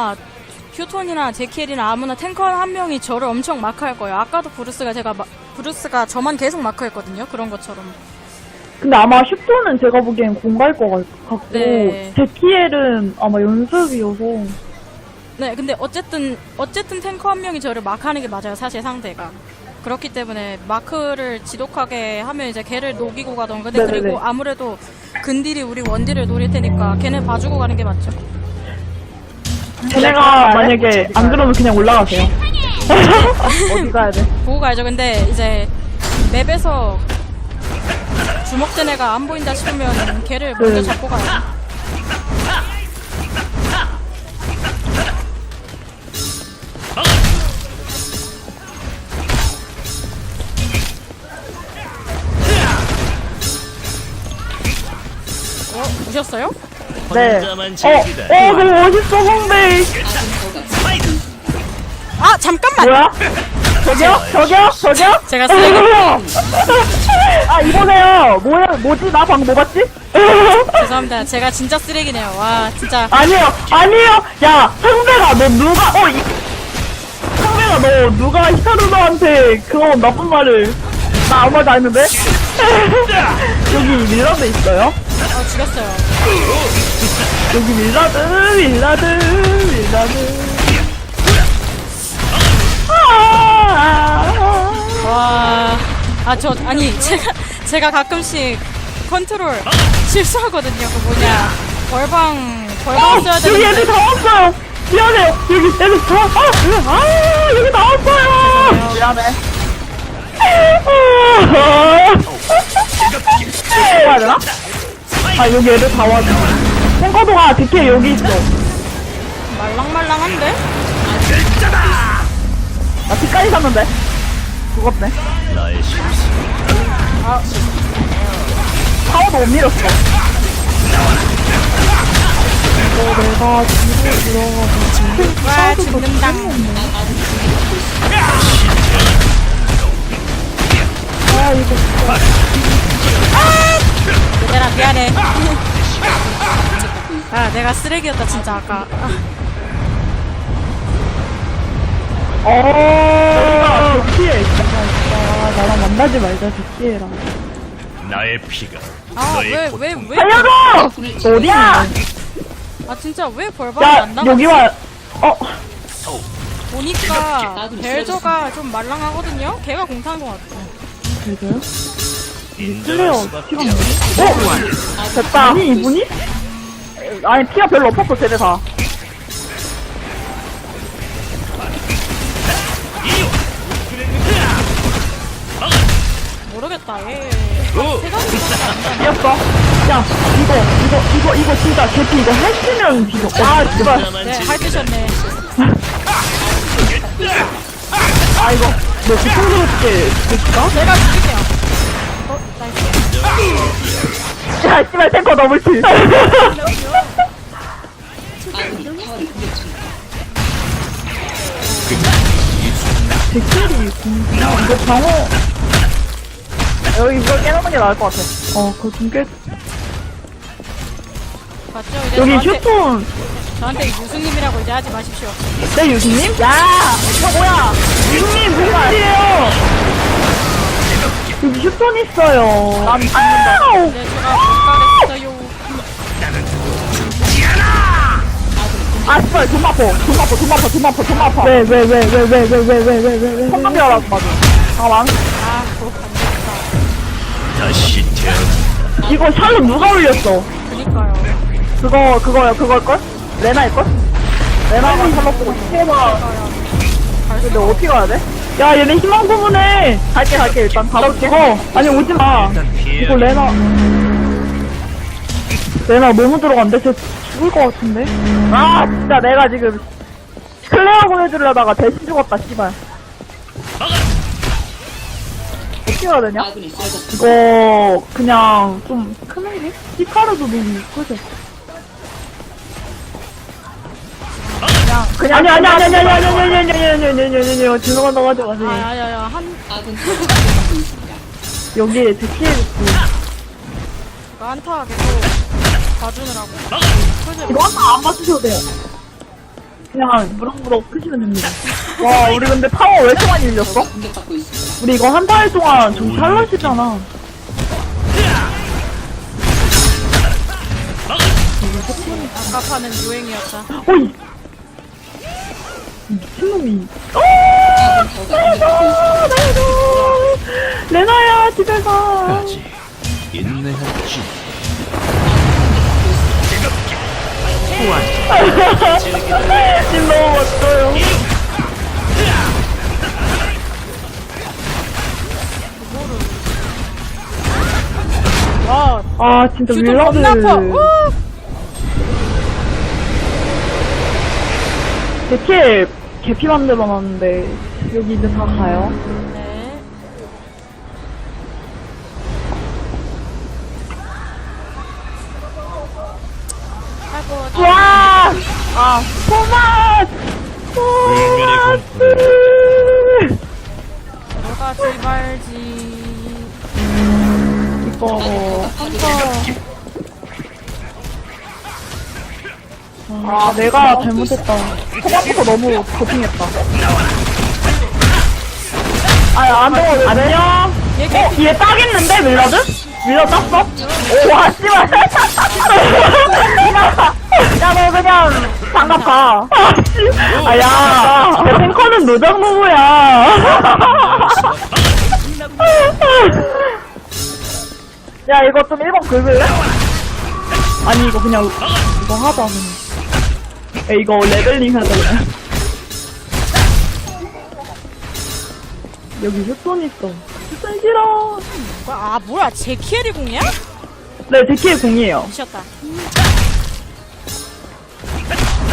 아, 휴톤이나 제키엘이나 아무나 탱커 한 명이 저를 엄청 마크할 거예요. 아까도 브루스가 제가 마- 브루스가 저만 계속 마크했거든요. 그런 것처럼. 근데 아마 슈퍼는 제가 보기엔 공갈 것 같고 네. 제키엘은 아마 연습이어서 네, 근데 어쨌든 어쨌든 탱커 한 명이 저를 마크하는 게 맞아요. 사실 상대가. 그렇기 때문에 마크를 지독하게 하면 이제 걔를 녹이고 가던 근데 네네네. 그리고 아무래도 근딜이 우리 원딜을 노릴 테니까 걔네 봐주고 가는 게 맞죠. 걔네가 만약에 안 그러면 그냥 올라가세요. 어디 가야 돼? 보고 가야죠. 근데 이제 맵에서 주먹된 애가 안 보인다 싶으면 걔를 먼저 네. 잡고 가요. 어, 오셨어요? 네. 어. 어, 너무 멋있어, 선배. 아, 잠깐만! 뭐야? 저기요? 저기요? 저기요? 제가 쓰레기. 아, 이보세요. 뭐야, 뭐지? 나 방금 뭐 봤지? 죄송합니다. 제가 진짜 쓰레기네요. 와, 진짜. 아니요, 아니요. 야, 상대가 너 누가, 어, 이, 상대가 너 누가 히카루노한테 그런 나쁜 말을. 나 아무 말도 안 했는데? 여기 밀라드 있어요? 어, 죽였어요. 여기 밀라드, 밀라드, 밀라드. 아, 와, 아, 저, 아니, 제가, 제가 가끔씩 컨트롤 실수하거든요. 그 뭐냐. 벌방, 벌방 써야 어, 여기 애들 되는데. 다 왔어요. 미안해요. 여기 애들 다, 아, 아, 여기 나왔어요. 미안해. 해야 되나? 아, 여기 애들 다 왔어. 홍거동아, 디케 여기 있어. 말랑말랑한데? 나 피까지 샀는데. 죽었네. 나의 실수. 파워도 못 밀었어. 와, 죽는다. 아, 이거 얘들아, 미안해. 아, 내가 쓰레기였다, 진짜, 아까. 아, 어, 디케. 아, 나랑 만나지 말자, 디케랑. 나의 피가 아, 너의 왜, 고통. 왜, 왜. 살려줘! 어디야? 아, 진짜 왜 벌방이 야, 안 나가? 여기 와. 어, 보니까 벨저가 좀 말랑하거든요? 걔가 공타한 것 같아. 클레어 수밖에 피가 없어. 어? 됐다. 아니, 이분이? 아니, 피가 별로 없었어, 쟤네 다. 모르겠다, 얘. 오! 이겼어. 야, 이거, 이거, 이거, 이거 진짜 개피 이거 했으면 비교. 와, 제발. 혼자만 네, 즐기다. 핥으셨네. 너 뒤통수롭게 될까? 제가 죽일게요. 어, 나이스. 야, 씨발, 탱커 더블킬. 제킬이 이거 방어. 여기 이거 깨놓는 게 나을 것 같아. 어, 그거 좀 깨. 맞죠? 이제 여기 저한테, 휴톤. 저한테 유승님이라고 이제 하지 마십시오. 네, 유수님? 야! 이거 뭐야! 유수님, 있어요. 난 죽는다. 네, 제가 못 가겠어요. 아, 씨발, 돈 아파. 돈 아파, 돈 아파, 돈 아파, 돈 아파. 왜, 왜, 왜, 왜, 왜, 왜, 왜, 왜, 왜, 왜, 왜. 성남이 알아서 맞아. 잠깐만. 아, 그거 안 되겠다. 다시 태어나. 이거 샬롯 누가 올렸어? 그니까요. 그거, 그거요, 그걸걸? 레나일걸? 레나가 샬롯 보고. 해봐. 근데 어떻게 가야 돼? 야, 얘네 희망 고문해. 갈게, 갈게, 일단. 바로 찍어. 아니, 오지 마. 이거 레나. 레나 너무 들어간대? 쟤 죽을 것 같은데? 아, 진짜 내가 지금 클레어 보내주려다가 대신 죽었다, 씨발. 어떻게 해야 되냐? 이거, 그냥, 좀, 큰 일이? 히카르도 너무 크죠? 그냥, 그냥. 아니, 아니, 아니, 아니, 아니, 아니, 아니, 아니, 아니, 아니, 아니, 아니, 아니, 아니, 아니, 죄송하다고 하지 아, 마세요. 야, 야, 야, 한, 여기에 데키에 있고. 그 한타 계속 봐주느라고. 그죠? 이거 하나 안 맞추셔도 돼요. 그냥 무럭무럭 크시면 됩니다. 와, 우리 근데 파워 왜 이렇게 많이 밀렸어? 우리 이거 한 달 동안 좀 탈락이잖아. 아까 파는 유행이었다. 어이! 미친놈이. 오! 나도! 나도! 레나야, 집에 가. 아직 인내하지. 님 너무 멋져요. 와, 아, 진짜 주도 윌라드. 겁나 아파. 우! 대체 개피 만들어 놨는데, 여기 이제 다 가요. 네. 아이고, 와! 아, 토마스! 토마스! 들어가지 말지. 이거, 아, 내가 잘못했다. 토마토가 너무 도핑했다. 아, 안녕. 얘기 어, 얘 따겠는데, 밀라드? 밀라드 땄어? 오, 와, 씨발. 야, 너 그냥, 장갑 가. 아, 씨. 아, 야. 내 탱커는 노장노무야. 야, 이거 좀 1번 긁을래? 아니, 이거 그냥, 이거 하자, 그냥. 야, 이거 레벨링 그냥. 여기 휴톤 있어. 휴톤 싫어. 아, 뭐야, 제키엘이 공이야? 네, 제키의 공이에요. 미쳤다.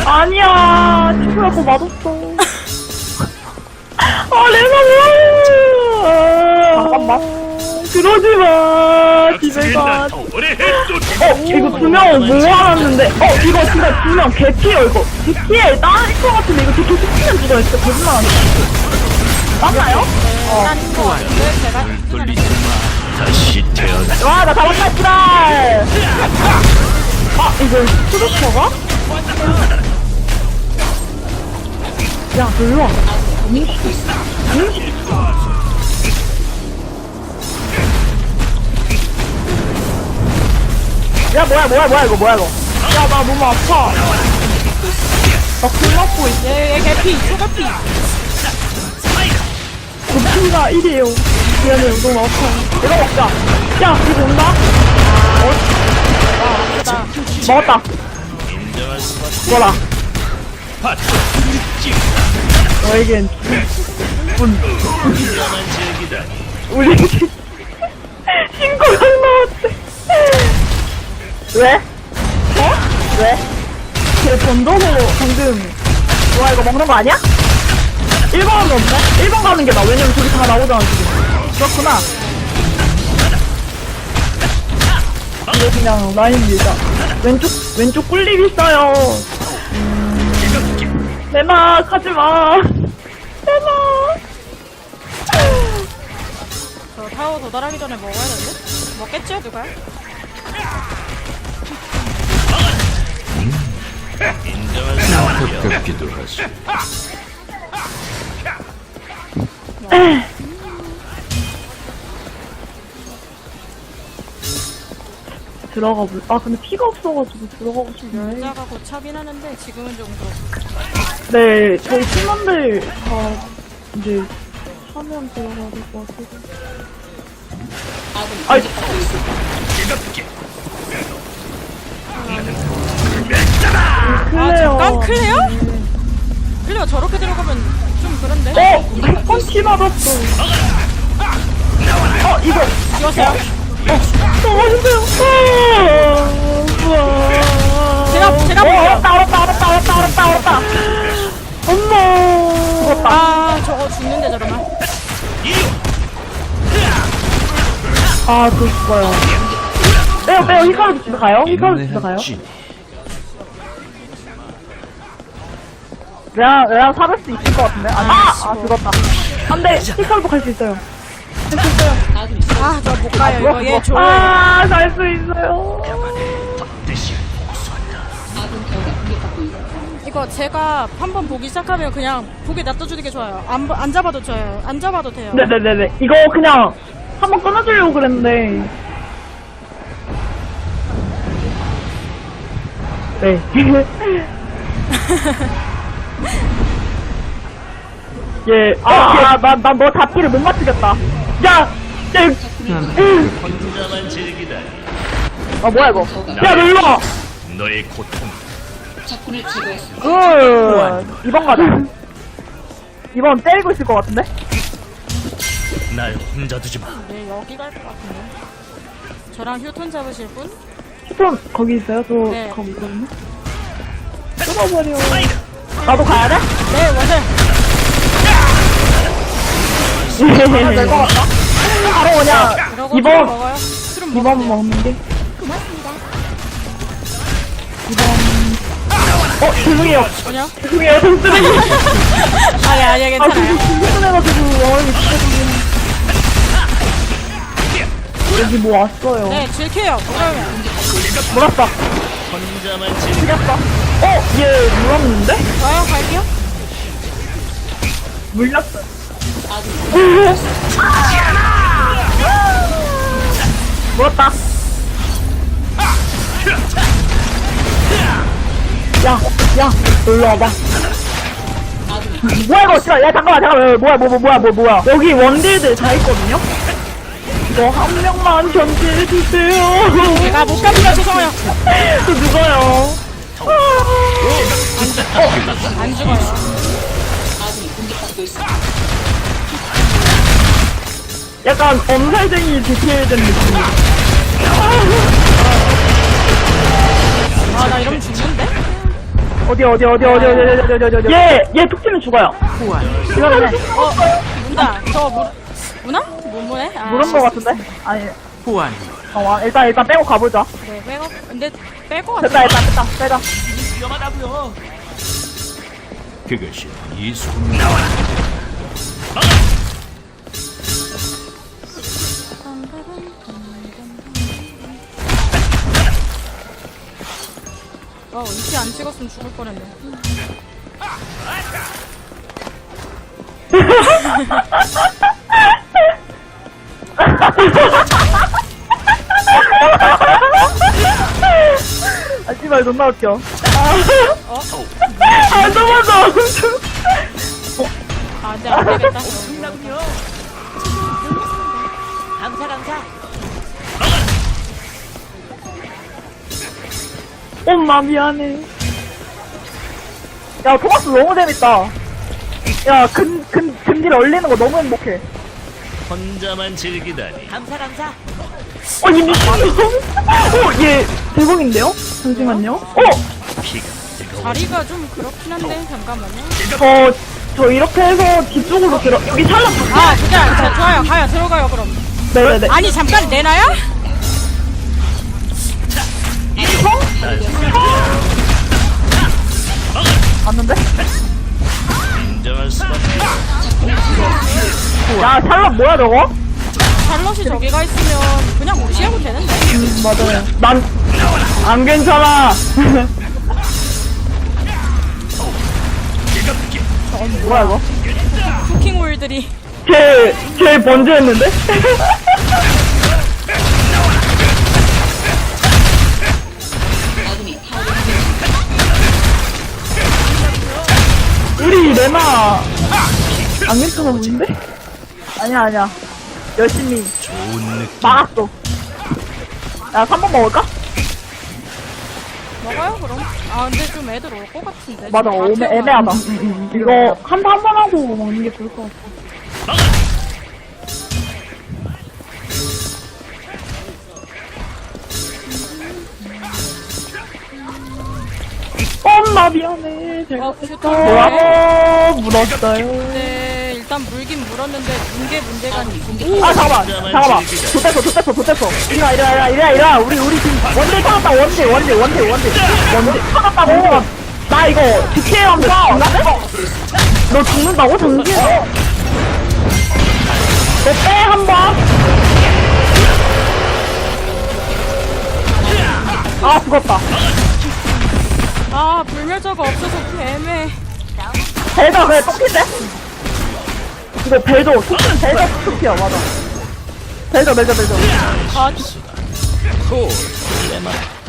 아니야, 친구야, 그거 맞았어. 아. 잠깐만. 그러지 마. 집에 가. 어, 이거 두명 모아놨는데. 어, 이거 진짜 두 명 개피예요, 이거. 제키에 따일 것 같은데, 이거 제키 시키면 죽어요. 진짜 거짓말 안 해. 맞나요? 딴 거. 왜 제가 마. 다시 태어나. 와, 나 잡았다, 지랄! 아, 이거 스루퍼가? 야, 너 일로 와. 응? 응? 야, 뭐야, 뭐야, 뭐야, 이거, 뭐야, 이거. 야, 나 너무 아파. 나굴 맞고 있어. 얘, 얘 개피, 초개피. 고피가 1이에요. 미안해요, 너무 아파. 이거 먹자. 야, 이거 온다? 먹었다. 인정할 수 없어. 뭐라. 파트. 너에겐 제기다. 우리 신고가 나왔대. 왜? 어? 왜? 걔 던져서 방금 뭐야 이거 먹는 거 아니야? 1번은 없네? 1번 가는 게 나. 왜냐면 저기 다 나오잖아 지금. 그렇구나. 이거 그냥 라인 밀자. 왼쪽 왼쪽 꿀립 있어요. 내마 가지 마. 내마. 저 타워 도달하기 전에 먹어야 되는데? 먹겠죠, 누가? 가깝기도 하지. 들어가 볼. 아 근데 피가 없어가지고 들어가고 싶네. 여자가 고 차긴 하는데 지금은 좀 그렇고. 네, 저희 팀원들 다 이제 하면 들어가야 될 것 같아서. 아이, 아, 클레 어. 잠깐 클레어? 클레어 저렇게 들어가면 좀 그런데? 어, 펀치 맞았어. 어, 이거 죽었어요? 너무 힘들어. 우와. 제가- 제가 어, 볼게요. 알았다, 알았다, 알았다, 알았다, 알았다, 알았다. 엄마. 죽었다. 아, 저거 죽는데 저러면. 아, 저 죽어요. 빼요, 빼요. 히카루 집에 가요? 히카루 집에 가요? 내가, 내가 살을 수 있을 것 같은데? 아니, 아! 아, 죽었다. 안 돼! 히카루도 갈수 있어요. 할수 있어요. 아, 저 못 가요. 이거 얘 줘요. 아, 갈 수 있어요. 이거 제가 한 번 보기 시작하면 그냥 보기 놔둬주는 게 좋아요. 안, 보- 안 잡아도 좋아요. 안 잡아도 돼요. 네네네네. 이거 그냥 한번 끊어주려고 그랬는데. 네. 예, 아, 나, 나 너 잡기를 못 맞추겠다. 야! 야! 음. 혼자만 즐기다니. 아, 뭐야, 이거. 야, 너 일로 와! 너의 고통. 적군을 제거했습니다. 굿! 이번 가자. 이번 때리고 있을 것 같은데? 날 혼자 두지 마. 네, 여기 갈 것 같은데. 저랑 휴톤 잡으실 분? 휴톤, 거기 있어요? 저, 네. 거기 있거든요? 끊어버려. 나도 가야 돼? 네, 맞아요. 될것 같다. 바로 그냥, 이러고 이번, 이번 먹어요. 술은 먹으면 게. 이번. 어, 죄송해요. 뭐냐? 죄송해요, 돈 쓰레기. 아니, 아니, 아, 괜찮아요. 좀. 여기 뭐 왔어요. 네. 그러면. 혼자만 즐기. 죽였어. 어, 얘 물었는데? 좋아요, 갈게요. 물렸어. 물었다. 야, 야, 놀러 와봐. 뭐야 이거 진짜 야 잠깐만 잠깐만 뭐야 뭐, 뭐 뭐야 뭐 뭐야 여기 원딜들 다 있거든요 이거 한 명만 견제해 주세요 제가 못 갑니다. 죄송해요. 저 누가요 안 죽어요. 약간 엄살쟁이 디테일된 느낌 아, 나 이러면 죽는데? 어디 어디 어디 어디 어디 어디 어디 어디 어디 얘얘 툭 치면 죽어요 이거는 해. 어, 문다. 저 물, 문화? 뭐, 뭐해? 아, 물은 거 같은데 아니 보안 어 와, 일단 일단 빼고 가보자 네, 빼고, 근데 뺄것 같아. 됐다 일단 됐다 빼자 그것이 이 순간. 어, 이치 안 찍었으면 죽을 뻔했네. 씨발 존나 웃겨. 어? 아 너무 너무 아, 이제 안 되겠다. 엄마 미안해. 야 토마스 너무 재밌다. 야 근, 근, 근질 얼리는 거 너무 행복해 혼자만 즐기다니. 어, 이 미친놈. 어, 얘, 대박인데요? 잠시만요. 어, 피가 뜨거워. 자리가 좀 그렇긴 한데, 잠깐만요. 저, 저 이렇게 해서 뒤쪽으로 들어, 여기 샬럿 아, 그냥, 자, 좋아요. 가요. 들어가요, 그럼. 네네네. 아니, 잠깐, 내놔요? 봤는데? 인정할 수밖에. 야, 샬럿 뭐야, 저거? 샬롯이 저기가 있으면 그냥 무시하고 되는데. 맞아요. 난, 안 괜찮아. 뭐야, 이거? 쿠킹홀들이. 쟤, 쟤 번지했는데? 우리 레나, 안 괜찮아 보이는데? 아니야, 아니야. 열심히 좋은 느낌. 막았어. 야, 3번 먹을까? 먹어요, 그럼? 아, 근데 좀 애들 올 것 같은데. 맞아, 좀 오메, 다 애매하다. 이거 한번한번 하고 먹는 게 좋을 것 같아. 엄마 미안해. 어, 제가 휴톤. 뭐라고 물었어요. 네, 일단 물긴 물었는데, 문게 문제가 아니고. 아 잠깐만 잠깐만. 도대포 도대포 도대포. 이리와 이리와 이리와 이리와 이리와. 우리 우리 지금 원딜 찾았다. 원딜 원딜 원딜 원딜. 원딜 찾았다고. 나 이거 DK 하면 죽는다네? 너 죽는다고? 정지해 너빼 한번. 아 죽었다. 아 불멸자가 없어서 애매. 벨저 그래 토끼인데? 이거 벨저 토끼는 벨저 토끼야 맞아 벨저 벨저 벨저 아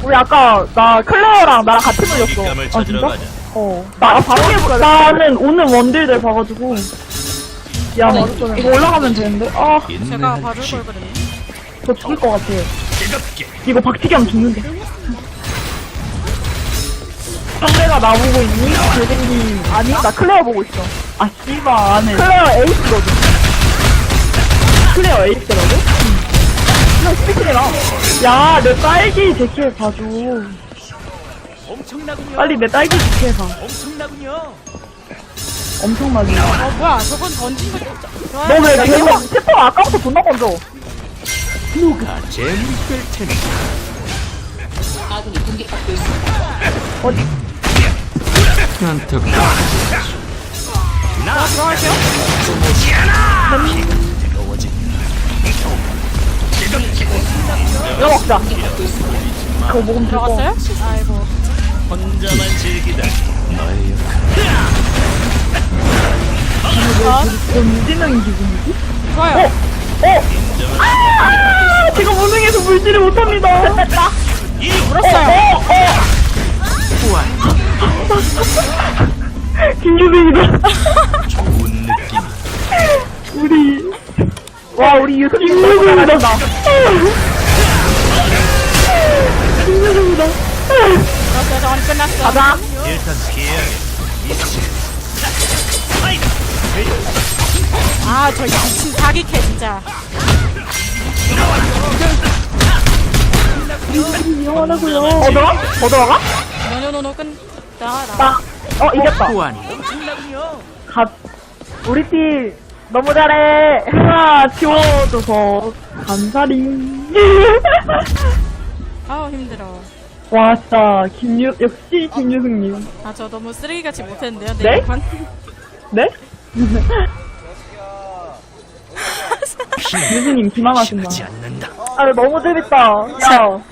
우리 아까 나 클레어랑 나랑 같이 물렸어 아 진짜? 가자. 어. 나 바로 해보자. 나는 오늘 원딜들 봐가지고. 야, 이거 올라가면 되는데. 아, 제가 바를 걸 그랬네. 저 죽을 것 같아. 이거 박치기 하면 죽는데. 상대가 나보고 있니? 잘생긴. 아니, 나 클레어 보고 있어. 아, 씨발, 안 해. 클레어 에이스거든. 클레어 에이스라고? 응. 클레어 스피킹해라. 야, 내 딸기 제키에 봐줘. 엄청나군요. 빨리 내 딸기 제키에 봐. 엄청나군요. 엄청나게. 어 뭐야 저건 던진 거 진짜. 좋아요. 너왜 계속 스포 아까부터 존나 건져? 누가 재밌을 테니 아군이 공격받고 있습니다. 나 들어갈게요. 이거 먹자. 그거 먹으면 될거 들어갔어요? 아이고. 혼자만 즐기다니 너의 아, 던지는 기분이지? 좋아요. 어? 아! 제가 무능해서 물지를 못합니다. 됐다. 물었어요. 김유빈이다. 좋은 느낌 우리. 와, 우리 유수님 김유빈이다. 김유빈이다. 그렇게 끝났어. 가자. 일단 피해야 아, 저 미친 사기캐 진짜. 영원하고요. 어, 들어가? 어? 노노노노 끝나라. 나. 어, 이겼다. 엄청나군요. 가, 우리 팀 너무 잘해. 하나 지워줘서 감사링. 아우 힘들어. 와, 진짜 김유 역시 김유승님. 아, 저 너무 쓰레기같이 못했는데요. 네? 네? 판 네? 유승님 기만하신다. 하지 않는다 아, 너무 재밌다. 야,